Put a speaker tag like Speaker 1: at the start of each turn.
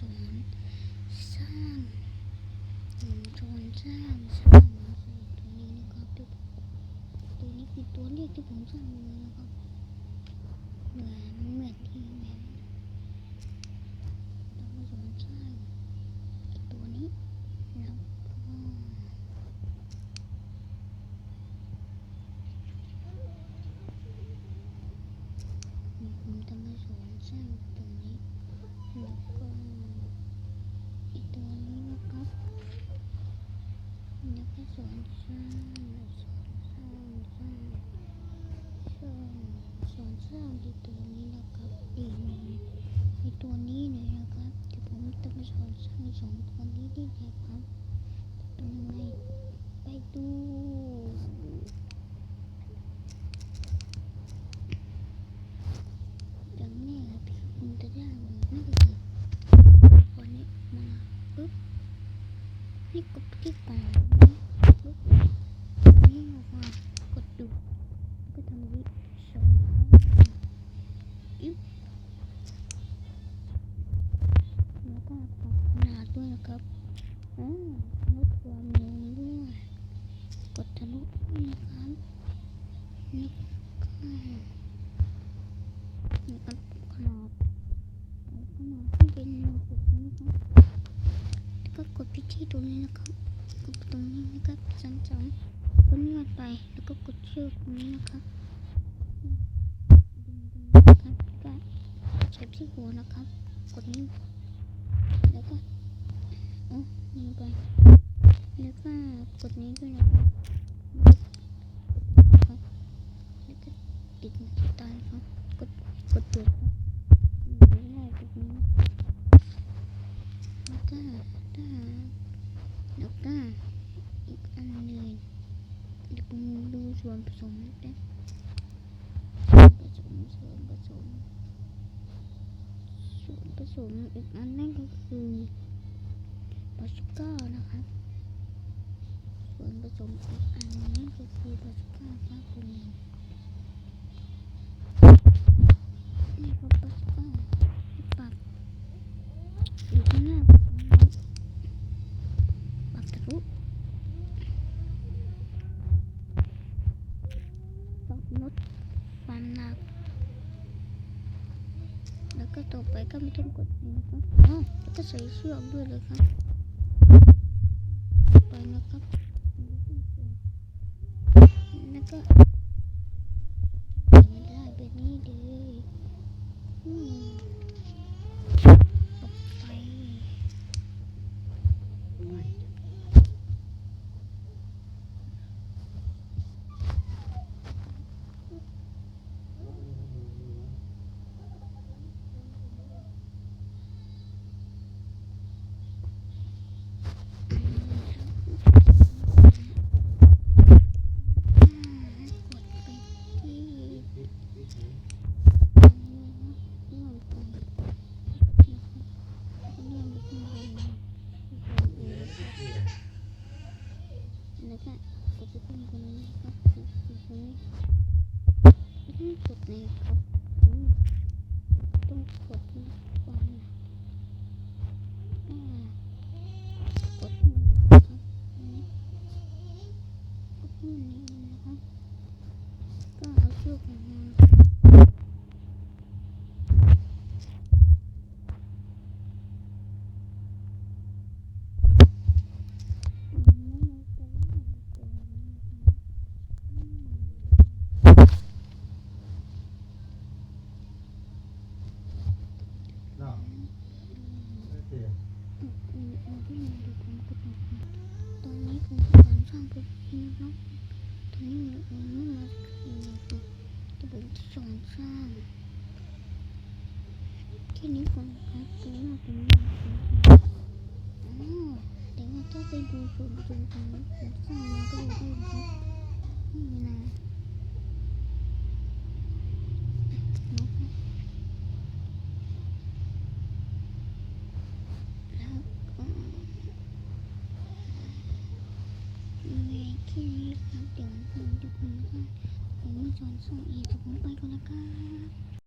Speaker 1: สอนสร้างผมสอนสร้างสร้างตัวนี้นะครับที่ตัวนี้คือตัวเลขที่ผมสร้างเลยนะครับเหมือนเหมือนที่แมนเรามาสอนสร้างตัวนี้แล้วก็ผมจะมาสอนสร้างตัวนี้ แล้วก็อีกตัวนี้นะครับแล้วก็สอนสร้างสอนส้างสร้างสร้างสอนสร้างที่ตัวนี้นะครับอีกไอตัวนี้เลยนะครับเดี๋ยวผมจะมาสอนสร้างสองตัวนี้นี่นะครับเป็นยังไงไปดูอย่างแรกที่ผมจะได้เลยนั่นก็คือ คนนี้มาปุ๊บ นี่กดที่กล่องนี้ปุ๊บนี่ออกมากดดูก็ทำวิชองอิ๊บแล้วก็ปรับขนาดด้วยนะครับอ๋อลดความเร็วด้วยกดทะลุด้วยนะครับนี่ก็นี่ก็ขนาด แล้วก็มาให้เป็นหนึ่งจุดนี้นะครับแล้วก็กดไป ที่ตรงนี้นะครับ กดตรงนี้นะครับซ้ำๆก็เลื่อนไปแล้วก็กดชื่อตรงนี้นะครับดึงตรงนี้นะครับก็เช็บที่หัวนะครับ กดนี้แล้วก็โอ้นี่ไปแล้วก็กดนี้ด้วยนะครับแล้วก็ติดตาครับกดกดตัวรับ ไม่ได้แบบนี้แล้วก็ถ้าแล้วก็อีกอันหนึ่งเดี๋ยวผมดูส่ วนผสมนะผสมส่วนผสมส่วนผสมอีกอันนั่นก็คือบาสุก้านะครับ ส่วนผสมอีกอันนั้ก็คือบาสุก้าครับผมนี่ครับาสุก้าปรับอยู่ข้างหน้าปรับทะลุปรับลดควานหนัก แล้วก็ต่อไปก็ไม่ต้องกดนะครับอ๋อจะใส่เชือกด้วยเลยครับ ไปนะครับ แล้วก็ไม่ได้แบบนี้เลยอืม ตกไปกดไปที่เลื่อนไป เลื่อนไปข้างบน แล้วก็กดไปข้างบนนี้ครับกดตรงนี้ต้องกดในครับต้องกดที่ก่อนนะกดนี่นะครับนี่กดนี่นะครับก็เอาชือของกมา
Speaker 2: No. Okay.
Speaker 1: อืมอืมที่มันดูผมกดนะครับตอนนี้ผม กำลังสร้างปุ๊บนะครับตอนนี้มันมันมาคือนะครับที่ผมจะสอนสร้างที่นี้ก่อนครับตรงนี้มาตรงนี้อ๋อแต่ว่าถ้าไปดูส่วนตรงตรงนี้ผมสร้างมาก็ได้ครับนี่นะครับ แล้วก็มีแคนี้ครับเดี๋ยวผมจะผมก็ผมไม่สอนส่งอีกผมไปก่อนละครับ